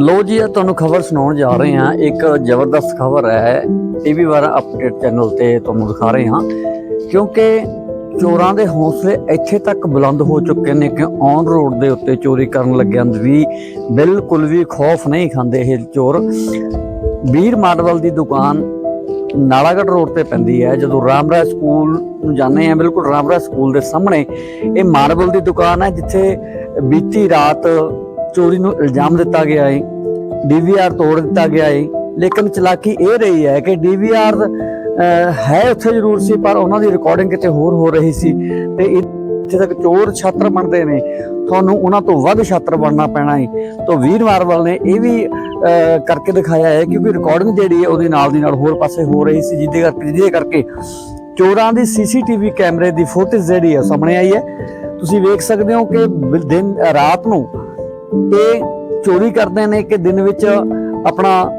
ਲੋ ਜੀ, ਇਹ ਤੁਹਾਨੂੰ ਖਬਰ ਸੁਣਾਉਣ ਜਾ ਰਹੇ ਹਾਂ। ਇੱਕ ਜ਼ਬਰਦਸਤ ਖਬਰ ਹੈ। ਟੀਵੀ ਵਾਰ ਅਪਡੇਟ ਚੈਨਲ ਤੇ ਤੁਹਾਨੂੰ ਦਿਖਾ ਰਹੇ ਹਾਂ। ਕਿਉਂਕਿ ਚੋਰਾਂ ਦੇ ਹੌਸਲੇ ਇੱਥੇ ਤੱਕ ਬੁਲੰਦ ਹੋ ਚੁੱਕੇ ਨੇ ਕਿ ਔਨ ਰੋਡ ਦੇ ਉੱਤੇ ਚੋਰੀ ਕਰਨ ਲੱਗਿਆਂ ਵੀ ਬਿਲਕੁਲ ਵੀ ਖੌਫ ਨਹੀਂ ਖਾਂਦੇ ਇਹ ਚੋਰ। ਵੀਰ ਮਾਡਵਲ ਦੀ ਦੁਕਾਨ ਨਾਲਾਗੜ ਰੋਡ ਤੇ ਪੈਂਦੀ ਹੈ। ਜਦੋਂ ਰਾਮਰਾਜ ਸਕੂਲ ਨੂੰ ਜਾਂਦੇ ਆ ਬਿਲਕੁਲ ਰਾਮਰਾਜ ਸਕੂਲ ਦੇ ਸਾਹਮਣੇ ਇਹ ਮਾਰਬਲ ਦੀ ਦੁਕਾਨ ਹੈ, ਜਿੱਥੇ ਬੀਤੀ ਰਾਤ ਚੋਰੀ ਨੂੰ ਇਲਜ਼ਾਮ ਦਿੱਤਾ ਗਿਆ ਹੈ ਡੀਵੀਆਰ ਤੋੜ ਦਿੱਤਾ ਗਿਆ ਹੈ ਲੇਕਿਨ ਚਲਾਕੀ ਇਹ ਰਹੀ ਹੈ ਕਿ ਡੀਵੀਆਰ ਹੈ ਉੱਥੇ ਜ਼ਰੂਰ ਸੀ, ਪਰ ਉਹਨਾਂ ਦੀ ਰਿਕਾਰਡਿੰਗ ਕਿਤੇ ਹੋਰ ਹੋ ਰਹੀ ਸੀ ਤੇ ਇੱਥੇ ਤੱਕ ਚੋਰ ਛਾਤਰ ਬਣਦੇ ਨੇ। ਤੁਹਾਨੂੰ ਉਹਨਾਂ ਤੋਂ ਵੱਧ ਛਾਤਰ ਬਣਨਾ ਪੈਣਾ ਹੈ ਤਾਂ ਵੀਰ ਮਾਰਵਲ ਨੇ ਇਹ ਵੀ ਕਰਕੇ ਦਿਖਾਇਆ ਹੈ ਕਿਉਂਕਿ ਰਿਕਾਰਡਿੰਗ ਜਿਹੜੀ ਹੈ ਉਹਦੇ ਨਾਲ ਦੀ ਨਾਲ ਹੋਰ ਪਾਸੇ ਹੋ ਰਹੀ ਸੀ, ਜਿਹਦੇ ਕਰਕੇ ਜਿਹਦੇ ਕਰਕੇ ਚੋਰਾਂ ਦੀ ਸੀਸੀਟੀਵੀ ਕੈਮਰੇ ਦੀ ਫੁਟੇਜ ਜਿਹੜੀ ਹੈ ਸਾਹਮਣੇ ਆਈ ਹੈ। ਤੁਸੀਂ ਵੇਖ ਸਕਦੇ ਹੋ ਕਿ ਦਿਨ, ਰਾਤ ਨੂੰ ਇਹ ਚੋਰੀ ਕਰਦੇ ਨੇ ਕਿ ਦਿਨ ਵਿੱਚ ਆਪਣਾ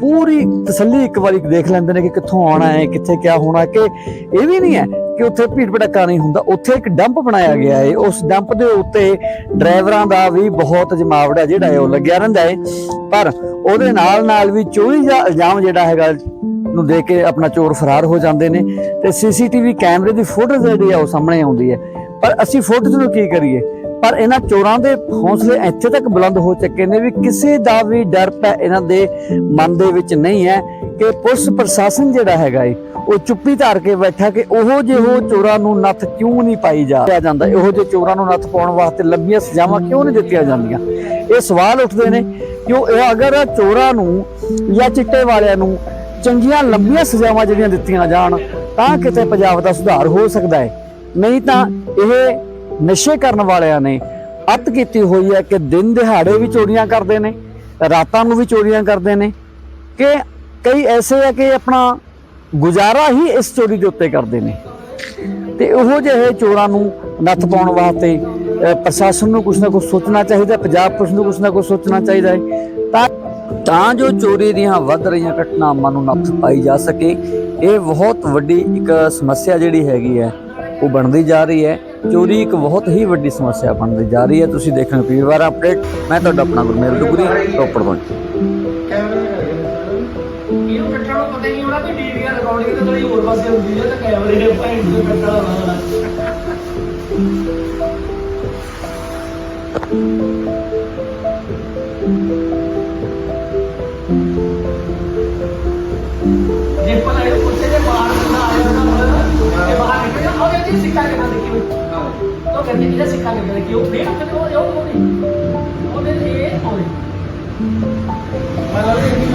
ਪੂਰੀ ਤਸੱਲੀ ਇੱਕ ਵਾਰੀ ਦੇਖ ਲੈਂਦੇ ਨੇ ਕਿ ਕਿੱਥੋਂ ਆਉਣਾ ਹੈ, ਕਿੱਥੇ ਕਿਆ ਹੋਣਾ ਕਿ ਇਹ ਵੀ ਨਹੀਂ ਹੈ ਕਿ ਉੱਥੇ ਭੀੜ ਭੜੱਕਾ ਨਹੀਂ ਹੁੰਦਾ। ਉੱਥੇ ਇੱਕ ਡੰਪ ਬਣਾਇਆ ਗਿਆ ਹੈ। ਉਸ ਡੰਪ ਦੇ ਉੱਤੇ ਡਰਾਈਵਰਾਂ ਦਾ ਵੀ ਬਹੁਤ ਜਮਾਵੜਾ ਜਿਹੜਾ ਹੈ ਉਹ ਲੱਗਿਆ ਰਹਿੰਦਾ ਹੈ। ਪਰ ਉਹਦੇ ਨਾਲ ਨਾਲ ਵੀ ਚੋਰੀ ਦਾ ਇਲਜ਼ਾਮ ਜਿਹੜਾ ਹੈਗਾ ਨੂੰ ਦੇ ਕੇ ਆਪਣਾ ਚੋਰ ਫਰਾਰ ਹੋ ਜਾਂਦੇ ਨੇ ਤੇ ਸੀਸੀਟੀਵੀ ਕੈਮਰੇ ਦੀ ਫੋਟੋ ਜਿਹੜੀ ਆ ਉਹ ਸਾਹਮਣੇ ਆਉਂਦੀ ਹੈ। ਪਰ ਅਸੀਂ ਫੋਟੋ ਨੂੰ ਕੀ ਕਰੀਏ? ਪਰ ਇਹਨਾਂ ਚੋਰਾਂ ਦੇ ਹੌਸਲੇ ਇੱਥੇ ਤੱਕ ਬੁਲੰਦ ਹੋ ਚੁੱਕੇ ਨੇ ਵੀ ਕਿਸੇ ਦਾ ਵੀ ਡਰ ਪੈ ਇਹਨਾਂ ਦੇ ਮਨ ਦੇ ਵਿੱਚ ਨਹੀਂ ਹੈ ਕਿ ਪੁਲਿਸ ਪ੍ਰਸ਼ਾਸਨ ਜਿਹੜਾ ਹੈਗਾ ਏ, ਉਹ ਚੁੱਪੀ ਧਾਰ ਕੇ ਬੈਠਾ ਕਿ ਉਹੋ ਜਿਹੋ ਚੋਰਾਂ ਨੂੰ ਨੱਥ ਕਿਉਂ ਨਹੀਂ ਪਾਈ ਜਾ ਜਾਂਦਾ? ਇਹੋ ਜਿਹੇ ਚੋਰਾਂ ਨੂੰ ਨੱਥ ਪਾਉਣ ਵਾਸਤੇ ਲੰਬੀਆਂ ਸਜ਼ਾਵਾਂ ਕਿਉਂ ਨਹੀਂ ਦਿੱਤੀਆਂ ਜਾਂਦੀਆਂ? ਇਹ ਸਵਾਲ ਉੱਠਦੇ ਨੇ ਕਿ ਉਹ ਇਹ ਅਗਰ ਚੋਰਾਂ ਨੂੰ ਜਾਂ ਚਿੱਟੇ ਵਾਲਿਆਂ ਨੂੰ ਚੰਗੀਆਂ ਲੰਬੀਆਂ ਸਜ਼ਾਵਾਂ ਜਿਹੜੀਆਂ ਦਿੱਤੀਆਂ ਜਾਣ, ਤਾਂ ਕਿਤੇ ਪੰਜਾਬ ਦਾ ਸੁਧਾਰ ਹੋ ਸਕਦਾ ਹੈ ਨਹੀਂ ਤਾਂ ਇਹ ਨਸ਼ੇ ਕਰਨ ਵਾਲਿਆਂ ਨੇ ਅੱਤ ਕੀਤੀ ਹੋਈ ਹੈ ਕਿ ਦਿਨ ਦਿਹਾੜੇ ਵੀ ਚੋਰੀਆਂ ਕਰਦੇ ਨੇ, ਰਾਤਾਂ ਨੂੰ ਵੀ ਚੋਰੀਆਂ ਕਰਦੇ ਨੇ, ਕਿ ਕਈ ਐਸੇ ਹੈ ਕਿ ਆਪਣਾ ਗੁਜ਼ਾਰਾ ਹੀ ਇਸ ਚੋਰੀ ਦੇ ਉੱਤੇ ਕਰਦੇ ਨੇ। ਤੇ ਉਹੋ ਜਿਹੇ ਚੋਰਾਂ ਨੂੰ ਨੱਥ ਪਾਉਣ ਵਾਸਤੇ ਪ੍ਰਸ਼ਾਸਨ ਨੂੰ ਕੁਛ ਨਾ ਕੁਛ ਸੋਚਣਾ ਚਾਹੀਦਾ, ਪੰਜਾਬ ਪੁਲਿਸ ਨੂੰ ਕੁਛ ਨਾ ਕੁਛ ਸੋਚਣਾ ਚਾਹੀਦਾ ਹੈ, ਤਾਂ ਤਾਂ ਜੋ ਚੋਰੀ ਦੀਆਂ ਵੱਧ ਰਹੀਆਂ ਘਟਨਾਵਾਂ ਨੂੰ ਨੱਥ ਪਾਈ ਜਾ ਸਕੇ, ਇਹ ਬਹੁਤ ਵੱਡੀ ਇੱਕ ਸਮੱਸਿਆ ਜਿਹੜੀ ਹੈਗੀ ਹੈ। ਉਹ ਬਣਦੀ ਜਾ ਰਹੀ ਹੈ। ਚੋਰੀ ਇੱਕ ਬਹੁਤ ਹੀ ਵੱਡੀ ਸਮੱਸਿਆ ਬਣਦੀ ਜਾ ਰਹੀ ਹੈ। ਤੁਸੀਂ ਦੇਖ ਰਹੇ ਹੋ ਪੀਵਾਰ ਅਪਡੇਟ ਮੈਂ ਤੁਹਾਡਾ ਆਪਣਾ ਗੁਰਮੇਲ ਦੁਗਰੀ, ਰੋਪੜ ਤੋਂ। ਇਹਨੂੰ ਕੱਟਣ ਨੂੰ ਪਤਾ ਹੀ ਹੋਣਾ ਵੀ ਡੀਵੀਆਰ ਰਿਕਾਰਡਿੰਗ ਤੇ ਥੋੜੀ ਹੋਰ ਪਾਸੇ ਹੁੰਦੀ ਹੈ ਤਾਂ ਕੈਮਰੇ ਦੇ ਪੁਆਇੰਟ ਤੇ ਕੱਟਣਾ ਹੋਣਾ। ਉਹਦੇ ਤੇ ਸਿੱਕਾ ਕਿੰਨਾ ਦੇਖੀ ਹੋਈ ਉਹ ਕਹਿੰਦੇ ਇਹਦਾ ਸਿੱਕਾ ਕਿੰਨਾ ਦੇਖੀ ਉਹ ਫੇਰ ਕਹਿੰਦੇ ਉਹ ਉਹ ਉਹ ਨਹੀਂ ਉਹਦੇ ਤੇ ਇਹ ਉਹਦੇ ਮਤਲਬ ਇਹ ਨਹੀਂ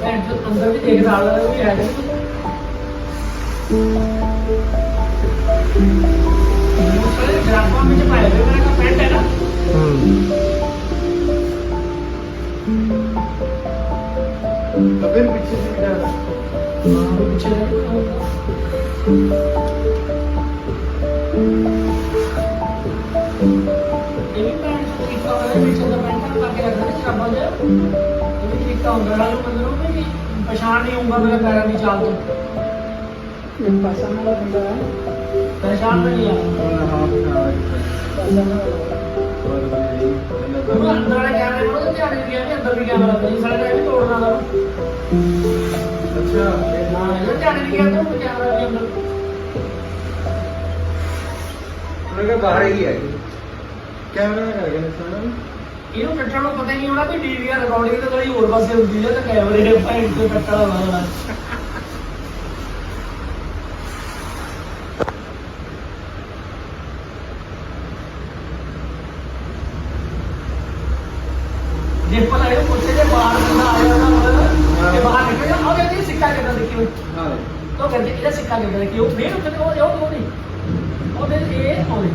ਭੈਣ ਚੋਦ ਅੰਦਰ ਵੀ ਦੇਖ ਹੈ ਵੀ ਹੈ ਨਹੀਂ ਸਾਰੇ ਗ੍ਰਾਫਾਂ ਵਿੱਚ ਪਾਇਆ ਹੋਇਆ ਮੇਰਾ ਕਾ ਪੈਂਟ ਹੈ ਨਾ ਫਿਰ ਪਿੱਛੇ ਸੀ ਮੇਰਾ ਹਾਂ ਪਿੱਛੇ ਦੇਖੋ ਇਹ ਵੀ ਪੈਂਟ ਤਰੀਕਾ ਵਾਲਾ ਪਿੱਛੇ ਦਾ ਪੈਂਟ ਕਰਕੇ ਰੱਖਦਾ ਨਾ ਸ਼ਰਾਬਾਂ ਜਿਹਾ ਇਹ ਵੀ ਤਰੀਕਾ ਹੁੰਦਾ ਨਾਲ ਮਤਲਬ ਵੀ ਪਛਾਣ ਨਹੀਂ ਹੋਊਗਾ ਮੇਰੇ ਪੈਰਾਂ ਦੀ ਚਾਲ ਤੋਂ ਇੱਕ ਪਾਸਾ ਨਾਲ ਹੁੰਦਾ ਹੈ ਪਛਾਣ ਨਹੀਂ ਆ ਉਹਨਾਂ ਹਾਫ ਦਾ ਉਹ ਅੰਦਰ ਵਾਲੇ ਕੈਮਰੇ ਕੋਲ ਧਿਆਨ ਨਹੀਂ ਗਿਆ ਵੀ ਅੰਦਰ ਵੀ ਕੈਮਰਾ ਨਹੀਂ ਸਾਡਾ ਤਾਂ ਇਹ ਵੀ ਤੋੜਨਾ ਦਾ ਅੱਛਾ ਹਾਂ ਇਹ ਧਿਆਨ ਨਹੀਂ ਗਿਆ ਤਾਂ ਕੈਮਰਾ ਵੀ ਅੰਦਰ ਉਹਨਾਂ ਦਾ ਬਾਹਰ ਹੀ ਹੈ ਕੈਮਰਾ ਲਗਾ ਕੇ ਸਾਰਾ ਇਹਨੂੰ ਕੱਟਣ ਨੂੰ ਪਤਾ ਹੀ ਨਹੀਂ ਹੋਣਾ ਵੀ ਡੀਵੀਆਰ ਰਿਕਾਰਡਿੰਗ ਤੇ ਥੋੜੀ ਹੋਰ ਪਾਸੇ ਹੁੰਦੀ ਹੈ ਤਾਂ ਕੈਮਰੇ ਦੇ ਪੁਆਇੰਟ ਤੇ ਕੱਟਣਾ ਹੋਣਾ। ਇਹ ਪੁੱਛੇ ਜੇ ਬਾਹਰ ਨਾ ਆਇਆ ਨਾ ਹੋਇਆ ਤੇ ਬਾਹਰ ਨਿਕਲ ਜਾ ਉਹਦੇ ਤੇ ਸਿੱਕਾ ਕਿੰਨਾ ਦੇਖੀ ਹੋਈ ਹਾਂ। ਉਹ ਕਹਿੰਦੇ ਇਹਦਾ ਸਿੱਕਾ ਦੇਖੀ? ਉਹ ਕਹਿੰਦੇ ਉਹ ਉਹ ਉਹ ਨਹੀਂ। ਉਹਦੇ ਤੇ ਇਹ ਇਹ